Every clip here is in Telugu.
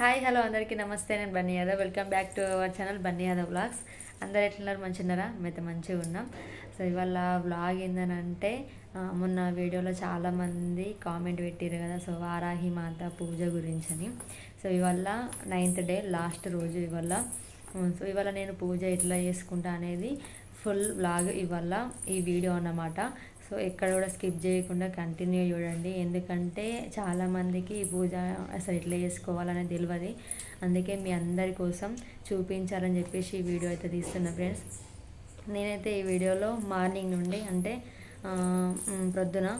హాయ్ హలో అందరికీ నమస్తే. నేను Bunny Yadav. Welcome back to our channel Bunny Yadav blogs అందరు ఎట్లున్నారు? మంచిన్నారా మేమైతే మంచిగా ఉన్నాం. సో ఇవాళ వ్లాగ్ ఏందనంటే మొన్న వీడియోలో చాలామంది కామెంట్ పెట్టారు కదా సో వారాహి మాత పూజ గురించి అని సో ఇవాళ నైన్త్ డే లాస్ట్ రోజు ఇవాళ. సో ఇవాళ నేను పూజ ఎట్లా చేసుకుంటా అనేది ఫుల్ వ్లాగ్ ఇవాళ ఈ వీడియో అన్నమాట. సో ఎక్కడ కూడా స్కిప్ చేయకుండా కంటిన్యూ చూడండి. ఎందుకంటే చాలామందికి ఈ పూజ అసలు ఎట్లా చేసుకోవాలనే తెలియదు అందుకే మీ అందరి కోసం చూపించాలని చెప్పేసి ఈ వీడియో అయితే తీస్తున్నా ఫ్రెండ్స్. నేనైతే ఈ వీడియోలో మార్నింగ్ నుండి అంటే ప్రొద్దున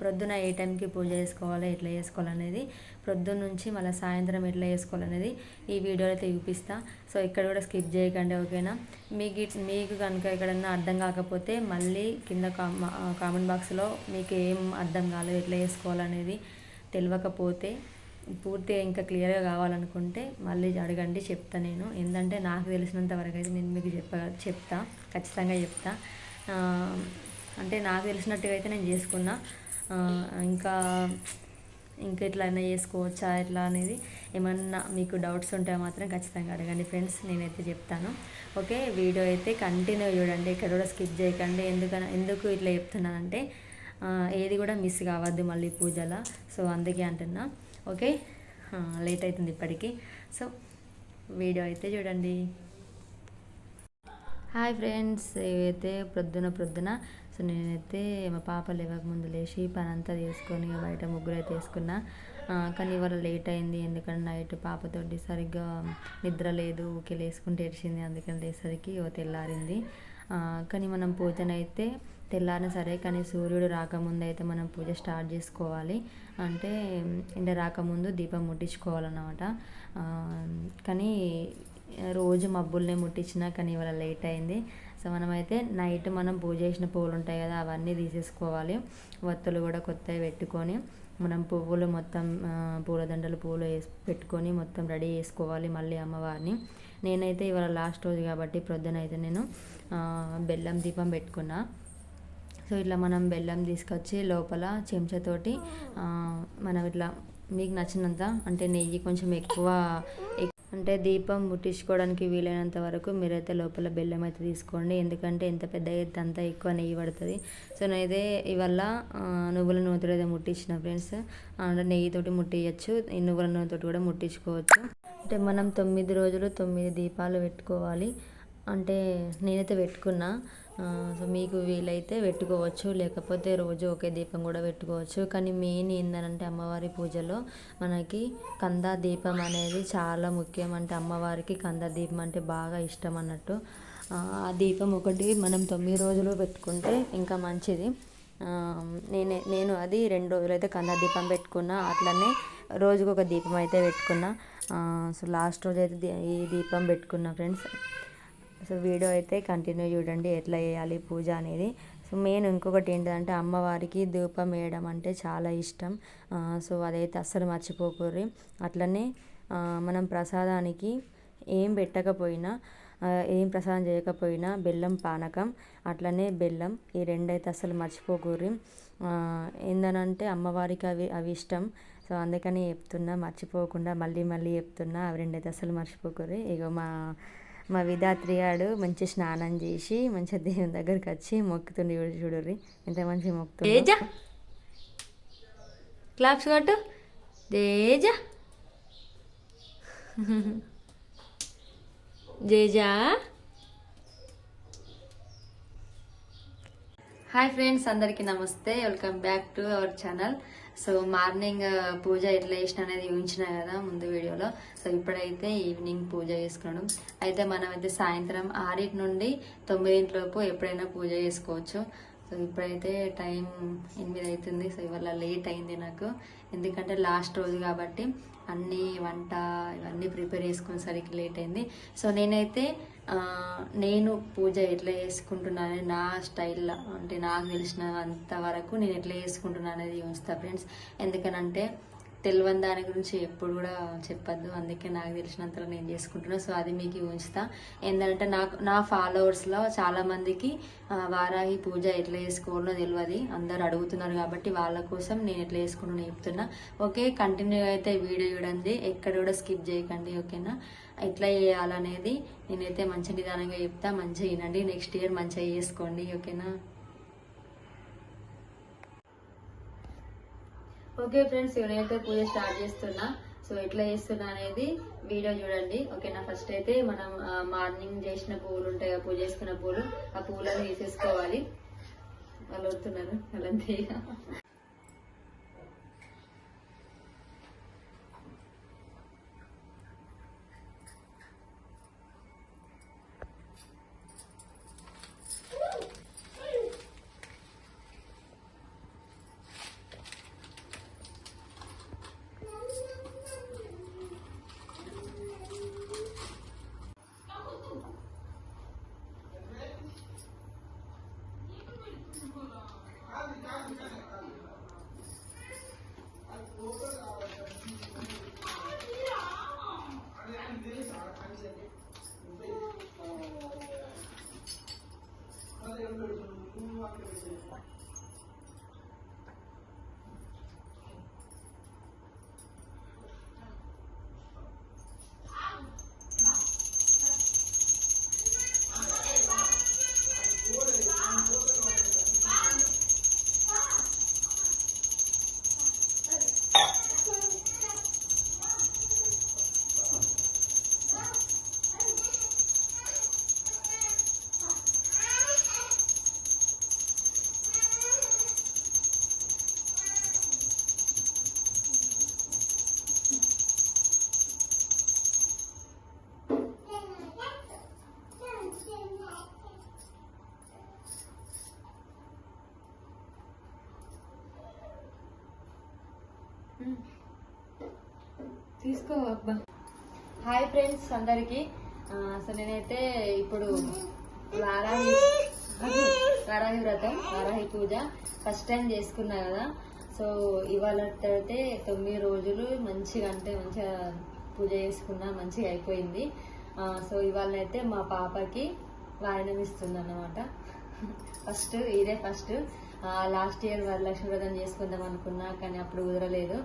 ప్రొద్దున ఏ టైంకి పూజ చేసుకోవాలి ఎట్లా చేసుకోవాలనేది ప్రొద్దున నుంచి మళ్ళీ సాయంత్రం ఎట్లా చేసుకోవాలనేది ఈ వీడియోలో అయితే చూపిస్తా. సో ఇక్కడ కూడా స్కిప్ చేయకండి ఓకేనా? మీకు ఇట్- మీకు కనుక ఎక్కడన్నా అర్థం కాకపోతే మళ్ళీ కింద కా కామెంట్ బాక్స్లో మీకు ఏం అర్థం కాలేదు ఎట్లా చేసుకోవాలనేది తెలియకపోతే పూర్తిగా ఇంకా క్లియర్గా కావాలనుకుంటే మళ్ళీ అడగండి చెప్తా నేను. ఏంటంటే నాకు తెలిసినంత వరకు అయితే నేను మీకు చెప్ప చెప్తా ఖచ్చితంగా చెప్తా. అంటే నాకు తెలిసినట్టుగా అయితే నేను చేసుకున్నా. ఇంకా ఇంకా ఎట్లయినా చేసుకోవచ్చా ఎట్లా అనేది ఏమన్నా మీకు డౌట్స్ ఉంటే మాత్రం ఖచ్చితంగా అడగండి ఫ్రెండ్స్ నేనైతే చెప్తాను. ఓకే వీడియో అయితే కంటిన్యూ చూడండి ఇక్కడ కూడా స్కిప్ చేయకండి. ఎందుకని ఎందుకు ఇట్లా చెప్తున్నానంటే ఏది కూడా మిస్ కావద్దు మళ్ళీ పూజల. సో అందుకే అంటున్నా. ఓకే లేట్ అవుతుంది ఇప్పటికీ. సో వీడియో అయితే చూడండి. హాయ్ ఫ్రెండ్స్ అయితే ప్రొద్దున ప్రొద్దున. సో నేనైతే మా పాప లేవక ముందు లేచి పని అంతా చేసుకొని బయట ముగ్గురు అయితే వేసుకున్నా కానీ ఇవాళ లేట్ అయింది. ఎందుకంటే నైట్ పాపతోటి సరిగ్గా నిద్ర లేదు. ఊకే లేసుకుంటే ఏడ్చింది. అందుకని లేసరికి తెల్లారింది. కానీ మనం పూజనైతే తెల్లారిన సరే కానీ సూర్యుడు రాకముందు అయితే మనం పూజ స్టార్ట్ చేసుకోవాలి. అంటే ఎండ రాకముందు దీపం ముట్టించుకోవాలన్నమాట. కానీ రోజు మబ్బుల్ని ముట్టించినా కానీ ఇవాళ లేట్ అయింది. సో మనమైతే నైట్ మనం పూజ చేసిన పువ్వులు ఉంటాయి కదా అవన్నీ తీసేసుకోవాలి. వత్తులు కూడా కొత్తవి పెట్టుకొని మనం పువ్వులు మొత్తం పూలదండలు పూలు వేసి పెట్టుకొని మొత్తం రెడీ చేసుకోవాలి మళ్ళీ అమ్మవారిని. నేనైతే ఇవాళ లాస్ట్ రోజు కాబట్టి ప్రొద్దున అయితే నేను బెల్లం దీపం పెట్టుకున్నా. సో ఇట్లా మనం బెల్లం తీసుకొచ్చి లోపల చెంచాతోటి మనం ఇట్లా మీకు నచ్చినంత అంటే నెయ్యి కొంచెం ఎక్కువ అంటే దీపం ముట్టించుకోవడానికి వీలైనంత వరకు మీరైతే లోపల బెల్లం అయితే తీసుకోండి. ఎందుకంటే ఎంత పెద్ద ఎత్తు అంత ఎక్కువ నెయ్యి పడుతుంది. సో నేనైతే ఇవల్ల నువ్వుల నూనెతో అయితే ముట్టించిన ఫ్రెండ్స్. అంటే నెయ్యితోటి ముట్టించచ్చు ఈ నువ్వుల నూనెతోటి కూడా ముట్టించుకోవచ్చు. అంటే మనం తొమ్మిది రోజులు తొమ్మిది దీపాలు పెట్టుకోవాలి. అంటే నేనైతే పెట్టుకున్నా. సో మీకు వీలైతే పెట్టుకోవచ్చు లేకపోతే రోజు ఒకే దీపం కూడా పెట్టుకోవచ్చు. కానీ మెయిన్ ఏంటంటే అమ్మవారి పూజలో మనకి కంద దీపం అనేది చాలా ముఖ్యం. అంటే అమ్మవారికి కంద దీపం అంటే బాగా ఇష్టం అన్నట్టు. ఆ దీపం ఒకటి మనం తొమ్మిది రోజులు పెట్టుకుంటే ఇంకా మంచిది. నేనే నేను అది రెండు రోజులు అయితే దీపం పెట్టుకున్నా అట్లనే రోజుకు ఒక దీపం అయితే పెట్టుకున్నా. సో లాస్ట్ రోజు అయితే ఈ దీపం పెట్టుకున్నా ఫ్రెండ్స్. సో వీడియో అయితే కంటిన్యూ చూడండి ఎట్లా చేయాలి పూజ అనేది. సో మెయిన్ ఇంకొకటి ఏంటంటే అమ్మవారికి ధూపం వేయడం అంటే చాలా ఇష్టం. సో అదైతే అస్సలు మర్చిపోకూరి అట్లనే మనం ప్రసాదానికి ఏం పెట్టకపోయినా ఏం ప్రసాదం చేయకపోయినా బెల్లం పానకం అట్లనే బెల్లం ఈ రెండైతే అస్సలు మర్చిపోకూర్రి ఏందనంటే అమ్మవారికి అవి అవి ఇష్టం. సో అందుకని చెప్తున్నా మర్చిపోకుండా మళ్ళీ మళ్ళీ చెప్తున్నా అవి రెండైతే అస్సలు మర్చిపోకూరి ఇక మా మా విధాత్రి గాడు మంచి స్నానం చేసి మంచిగా దేవుని దగ్గరికి వచ్చి మొక్కుతుండి చూడు ఎంత మంచి మొక్కుతుంది క్లాప్స్ కట్టు. తేజ! జేజా హాయ్ ఫ్రెండ్స్ అందరికీ నమస్తే. Welcome back to our channel so morning puja ఎట్లా చేసిన అనేది చూపించిన కదా ముందు వీడియోలో. సో ఇప్పుడైతే ఈవినింగ్ పూజ చేసుకున్నాం అయితే మనం అయితే సాయంత్రం ఆరింటి నుండి తొమ్మిదింటిలోపు ఎప్పుడైనా పూజ చేసుకోవచ్చు. సో ఇప్పుడైతే టైం ఎనిమిది అవుతుంది సో ఇవాళ లేట్ అయింది నాకు. ఎందుకంటే లాస్ట్ రోజు కాబట్టి అన్ని వంట ఇవన్నీ ప్రిపేర్ చేసుకునేసరికి లేట్ అయింది. సో నేనైతే నేను పూజ ఎట్లా చేసుకుంటున్నాను నా స్టైల్లో అంటే నాకు తెలిసిన అంతవరకు నేను ఎట్లా చేసుకుంటున్నాను అనేది చూస్తా ఫ్రెండ్స్. ఎందుకనంటే తెలియని దాని గురించి ఎప్పుడు కూడా చెప్పొద్దు. అందుకే నాకు తెలిసినంతలో నేను చేసుకుంటున్నా. సో అది మీకు ఉంచుతా. ఏంటంటే నాకు నా ఫాలోవర్స్లో చాలా మందికి వారాహి పూజ ఎట్లా చేసుకోవాలో తెలియదు అందరు అడుగుతున్నారు కాబట్టి వాళ్ళ కోసం నేను ఎట్లా చేసుకుంటున్నా చెప్తున్నా. ఓకే కంటిన్యూ అయితే వీడియో చూడండి. ఎక్కడ కూడా స్కిప్ చేయకండి ఓకేనా? ఎట్లా చేయాలనేది నేనైతే మంచి నిదానంగా చెప్తా. మంచిగా వినండి. నెక్స్ట్ ఇయర్ మంచిగా చేసుకోండి ఓకేనా? ఓకే ఫ్రెండ్స్ నేనైతే పూజ స్టార్ట్ చేస్తున్నా. సో ఎట్లా చేస్తున్నా అనేది వీడియో చూడండి. ఓకేనా ఫస్ట్ అయితే మనం మార్నింగ్ చేసిన పువ్వులు ఉంటాయి కదా, పూజ చేసుకున్న పువ్వులు ఆ పువ్వులను తీసేసుకోవాలి. వాళ్ళు వస్తున్నారు వాళ్ళంతే Yeah. తీసుకో అబ్బా హాయ్ ఫ్రెండ్స్ అందరికి సో నేనైతే ఇప్పుడు వారాహి వారాహి వ్రతం వారాహి పూజ ఫస్ట్ టైం చేసుకున్నా కదా. సో ఇవాళ అయితే తొమ్మిది రోజులు మంచిగా అంటే మంచిగా పూజ చేసుకున్నా మంచిగా అయిపోయింది. సో ఇవాళనైతే మా పాపకి వాయనం ఇస్తుంది అన్నమాట ఫస్ట్ ఇదే ఫస్ట్ లాస్ట్ ఇయర్ వరలక్ష్మి వ్రతం చేసుకుందాం అనుకున్నా కానీ అప్పుడు కుదరలేదు.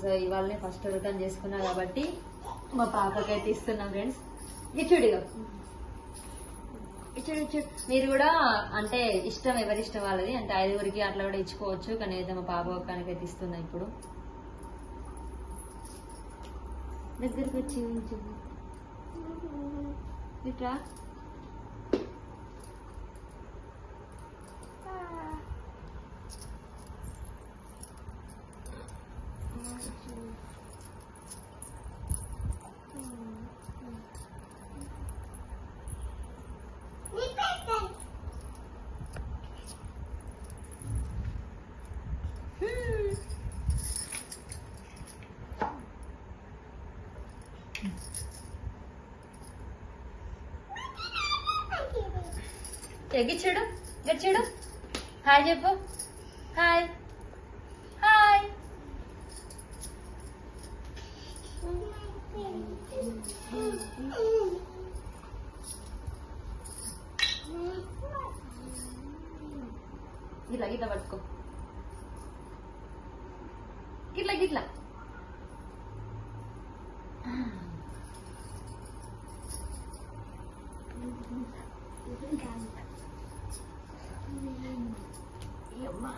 సో ఇవాళనే ఫస్ట్ వ్రతం చేసుకున్నా కాబట్టి మా పాపకైతే ఇస్తున్నాం ఫ్రెండ్స్ ఇచ్చుడిగా ఇచ్చుడు ఇచ్చుడు మీరు కూడా అంటే ఇష్టం ఎవరి ఇష్టం వాళ్ళది. అంటే ఐదుగురికి అట్లా కూడా ఇచ్చుకోవచ్చు కానీ అయితే మా పాప ఒక్కనికైతే ఇస్తున్నా ఇప్పుడు. దగ్గరకు వచ్చి ఇట్లా ఇట్రా ఎగిచ్చుడు గచ్చిడు హాయ్ చెప్పు హాయ్ హాయ్ గిట్లా గిట్లా పట్టుకో గిట్లా గిట్లా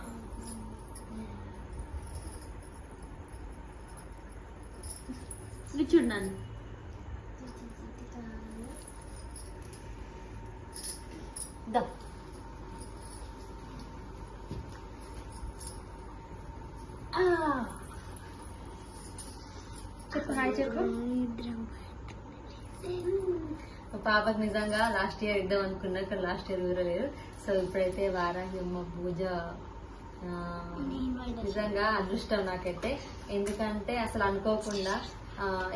చూడు నన్ను. దా ఆ. చెప్పు హాయ్ చెప్పు మా పాపకు నిజంగా లాస్ట్ ఇయర్ ఇద్దాం అనుకున్నా కానీ లాస్ట్ ఇయర్ కుదరలేదు సో ఇప్పుడైతే వారాహి అమ్మ పూజ నిజంగా అదృష్టం నాకైతే. ఎందుకంటే అసలు అనుకోకుండా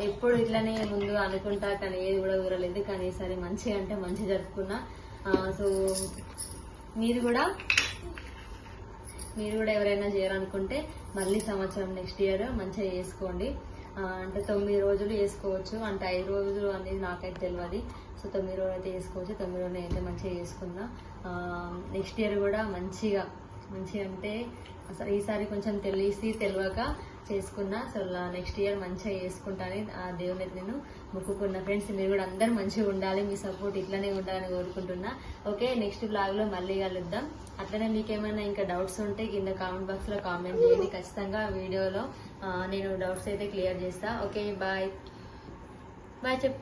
ఎప్పుడు ఇట్లనే ముందు అనుకుంటా కానీ ఏది కూడా కుదరలేదు కానీ ఈసారి మంచిగా అంటే మంచి జరుపుకున్నా. సో మీరు కూడా మీరు కూడా ఎవరైనా చేయాలనుకుంటే మళ్ళీ సంవత్సరం నెక్స్ట్ ఇయర్ మంచిగా చేసుకోండి. అంటే తొమ్మిది రోజులు వేసుకోవచ్చు అంటే ఐదు రోజులు అనేది నాకైతే తెలియదు సో తొమ్మిది రోజులు అయితే వేసుకోవచ్చు తొమ్మిది రోజులు అయితే మంచిగా వేసుకున్నా నెక్స్ట్ ఇయర్ కూడా మంచిగా మంచిగా అంటే అసలు ఈసారి కొంచెం తెలిసి తెలియక చేసుకున్నా. అసలు నెక్స్ట్ ఇయర్ మంచిగా చేసుకుంటానని ఆ దేవుని నేను మొక్కుకున్న ఫ్రెండ్స్ మీరు కూడా అందరు మంచిగా ఉండాలి. మీ సపోర్ట్ ఇట్లనే ఉండాలని కోరుకుంటున్నా. ఓకే నెక్స్ట్ బ్లాగ్లో మళ్ళీ కలుద్దాం. అట్లనే మీకు ఏమైనా ఇంకా డౌట్స్ ఉంటే కింద కామెంట్ బాక్స్లో కామెంట్ చేయండి. ఖచ్చితంగా వీడియోలో నేను డౌట్స్ అయితే క్లియర్ చేస్తా. Okay bye. బాయ్ చెప్